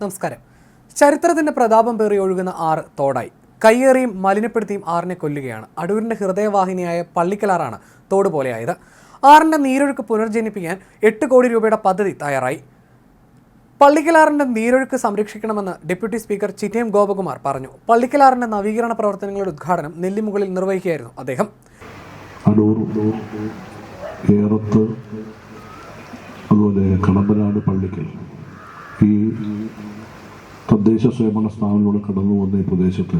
നമസ്കാരം. ചരിത്രത്തിന്റെ പ്രതാപം പേറി ഒഴുകുന്ന ആറ് തോടായി. കയ്യേറിയും മലിനപ്പെടുത്തിയും ആറിനെ കൊല്ലുകയാണ്. അടൂരിന്റെ ഹൃദയവാഹിനിയായ പള്ളിക്കലാറാണ് തോട് പോലെയായത്. ആറിന്റെ നീരൊഴുക്ക് പുനർജനിപ്പിക്കാൻ എട്ട് കോടി രൂപയുടെ പദ്ധതി തയ്യാറായി. പള്ളിക്കലാറിന്റെ നീരൊഴുക്ക് സംരക്ഷിക്കണമെന്ന് ഡെപ്യൂട്ടി സ്പീക്കർ ചിറ്റേം ഗോപകുമാർ പറഞ്ഞു. പള്ളിക്കലാറിന്റെ നവീകരണ പ്രവർത്തനങ്ങളുടെ ഉദ്ഘാടനം നെല്ലിമുകളിൽ നിർവഹിക്കുകയായിരുന്നു അദ്ദേഹം. അതുപോലെ കടമ്പനാട് പള്ളിക്കൽ. ഈ തദ്ദേശ സ്വയംഭരണ സ്ഥാപനങ്ങളിലൂടെ കടന്നു വന്ന ഈ പ്രദേശത്ത്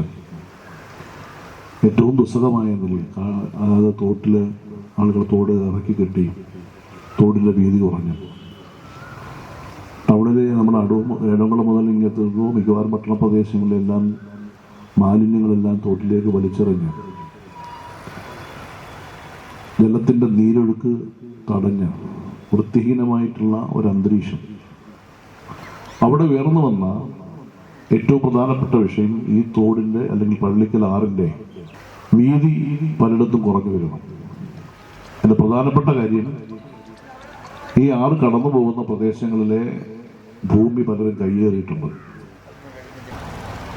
ഏറ്റവും ദുസ്സഹമായ നിലയിൽ അതായത് തോട്ടിൽ ആളുകൾ തോട് ഇറക്കി കെട്ടി തോടിന്റെ വീതി കുറഞ്ഞു. ടൗണിലെ നമ്മുടെ അടു ഏഴംകുളം മുതൽ ഇങ്ങനത്തെ മിക്കവാറും പട്ടണ പ്രദേശങ്ങളിലെല്ലാം മാലിന്യങ്ങളെല്ലാം തോട്ടിലേക്ക് വലിച്ചെറിഞ്ഞു. ജലത്തിന്റെ നീരൊഴുക്ക് തടഞ്ഞ വൃത്തിഹീനമായിട്ടുള്ള ഒരു അന്തരീക്ഷം. അവിടെ ഉയർന്നു വന്ന ഏറ്റവും പ്രധാനപ്പെട്ട വിഷയം ഈ തോടിന്റെ അല്ലെങ്കിൽ പള്ളിക്കൽ ആറിന്റെ വീതി പലയിടത്തും കുറഞ്ഞു വരുന്നു. അതിന്റെ പ്രധാനപ്പെട്ട കാര്യം ഈ ആറ് കടന്നു പോകുന്ന പ്രദേശങ്ങളിലെ ഭൂമി പലരും കയ്യേറിയിട്ടുണ്ട്.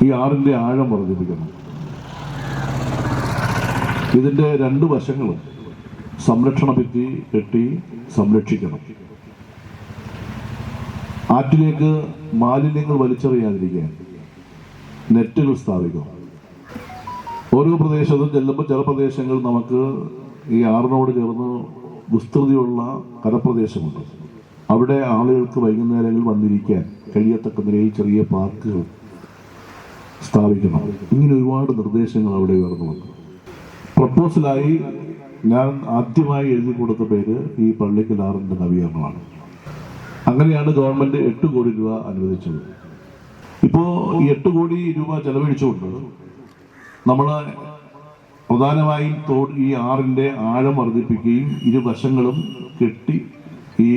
ഈ ആറിന്റെ ആഴം വർദ്ധിപ്പിക്കണം ഇതിന്റെ രണ്ട് വശങ്ങളും സംരക്ഷണ ഭിത്തി കെട്ടി സംരക്ഷിക്കണം. ആറ്റിലേക്ക് മാലിന്യങ്ങൾ വലിച്ചെറിയാതിരിക്കാൻ നെറ്റുകൾ സ്ഥാപിക്കും. ഓരോ പ്രദേശത്തും ചെല്ലുമ്പോൾ ചില പ്രദേശങ്ങൾ നമുക്ക് ഈ ആറിനോട് ചേർന്ന് വിസ്തൃതിയുള്ള കരപ്രദേശമുണ്ട്. അവിടെ ആളുകൾക്ക് വൈകുന്നേരങ്ങളിൽ വന്നിരിക്കാൻ കഴിയത്തക്ക നിലയിൽ ചെറിയ പാർക്കുകൾ സ്ഥാപിക്കണം ഇങ്ങനെ ഒരുപാട് നിർദ്ദേശങ്ങൾ അവിടെ ഉയർന്നു വന്നു പ്രപ്പോസലായി ഞാൻ ആദ്യമായി എഴുതി കൊടുത്ത പേര് ഈ പള്ളിക്കലാറിന്റെ നവീകരണമാണ്. അങ്ങനെയാണ് ഗവൺമെന്റ് എട്ട് കോടി രൂപ അനുവദിച്ചത്. ഇപ്പോ ഈ എട്ട് കോടി രൂപ ചെലവഴിച്ചുകൊണ്ട് നമ്മൾ പ്രധാനമായും തോട് ഈ ആറിന്റെ ആഴം വർദ്ധിപ്പിക്കുകയും ഇരുവശങ്ങളും കെട്ടി ഈ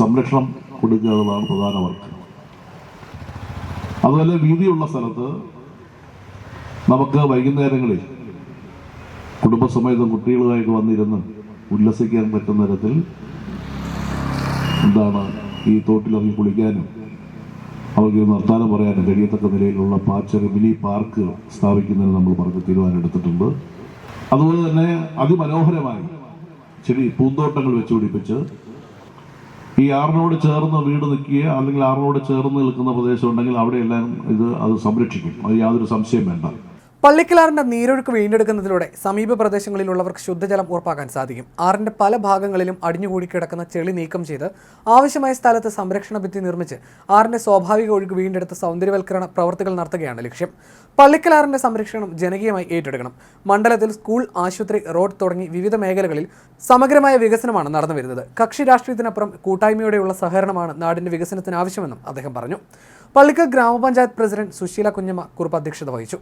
സംരക്ഷണം കൊടുക്കുക എന്നതാണ് പ്രധാന വർക്ക്. അതുപോലെ വീതിയുള്ള സ്ഥലത്ത് നമുക്ക് വൈകുന്നേരങ്ങളിൽ കുടുംബസമേതം കുട്ടികളുമായിട്ട് വന്നിരുന്ന് ഉല്ലസിക്കാൻ പറ്റുന്ന തരത്തിൽ എന്താണ് ഈ തോട്ടിലൊക്കെ കുളിക്കാനും അവർക്ക് നിർത്താനം പറയാനും കഴിയത്തക്ക നിലയിലുള്ള പാച്ചക മിനി പാർക്ക് സ്ഥാപിക്കുന്നതിന് നമ്മൾ പറഞ്ഞ് തീരുമാനമെടുത്തിട്ടുണ്ട്. അതുപോലെ തന്നെ അതിമനോഹരമായി ചെടി പൂന്തോട്ടങ്ങൾ വെച്ചുപിടിപ്പിച്ച് ഈ ആറിനോട് ചേർന്ന് വീട് നിൽക്കുക അല്ലെങ്കിൽ ആറിനോട് ചേർന്ന് നിൽക്കുന്ന പ്രദേശം ഉണ്ടെങ്കിൽ അവിടെയെല്ലാം ഇത് അത് സംരക്ഷിക്കും. അത് യാതൊരു സംശയം വേണ്ട. പള്ളിക്കലാറിന്റെ നീരൊഴുക്ക് വീണ്ടെടുക്കുന്നതിലൂടെ സമീപ പ്രദേശങ്ങളിലുള്ളവർക്ക് ശുദ്ധജലം ഉറപ്പാക്കാൻ സാധിക്കും. ആറിന്റെ പല ഭാഗങ്ങളിലും അടിഞ്ഞുകൂടി കിടക്കുന്ന ചെളി നീക്കം ചെയ്ത് ആവശ്യമായ സ്ഥലത്ത് സംരക്ഷണ ഭിത്തി നിർമ്മിച്ച് ആറിന്റെ സ്വാഭാവിക ഒഴുക്ക് വീണ്ടെടുത്ത സൗന്ദര്യവൽക്കരണ പ്രവർത്തികൾ നടത്തുകയാണ് ലക്ഷ്യം. പള്ളിക്കലാറിന്റെ സംരക്ഷണം ജനകീയമായി ഏറ്റെടുക്കണം. മണ്ഡലത്തിൽ സ്കൂൾ ആശുപത്രി റോഡ് തുടങ്ങി വിവിധ മേഖലകളിൽ സമഗ്രമായ വികസനമാണ് നടന്നു വരുന്നത് കക്ഷി രാഷ്ട്രീയത്തിനപ്പുറം കൂട്ടായ്മയോടെയുള്ള സഹകരണമാണ് നാടിന്റെ വികസനത്തിന് ആവശ്യമെന്നും അദ്ദേഹം പറഞ്ഞു. പള്ളിക്കൽ ഗ്രാമപഞ്ചായത്ത് പ്രസിഡന്റ് സുശീല കുഞ്ഞമ്മ കുറുപ്പ് അധ്യക്ഷത വഹിച്ചു.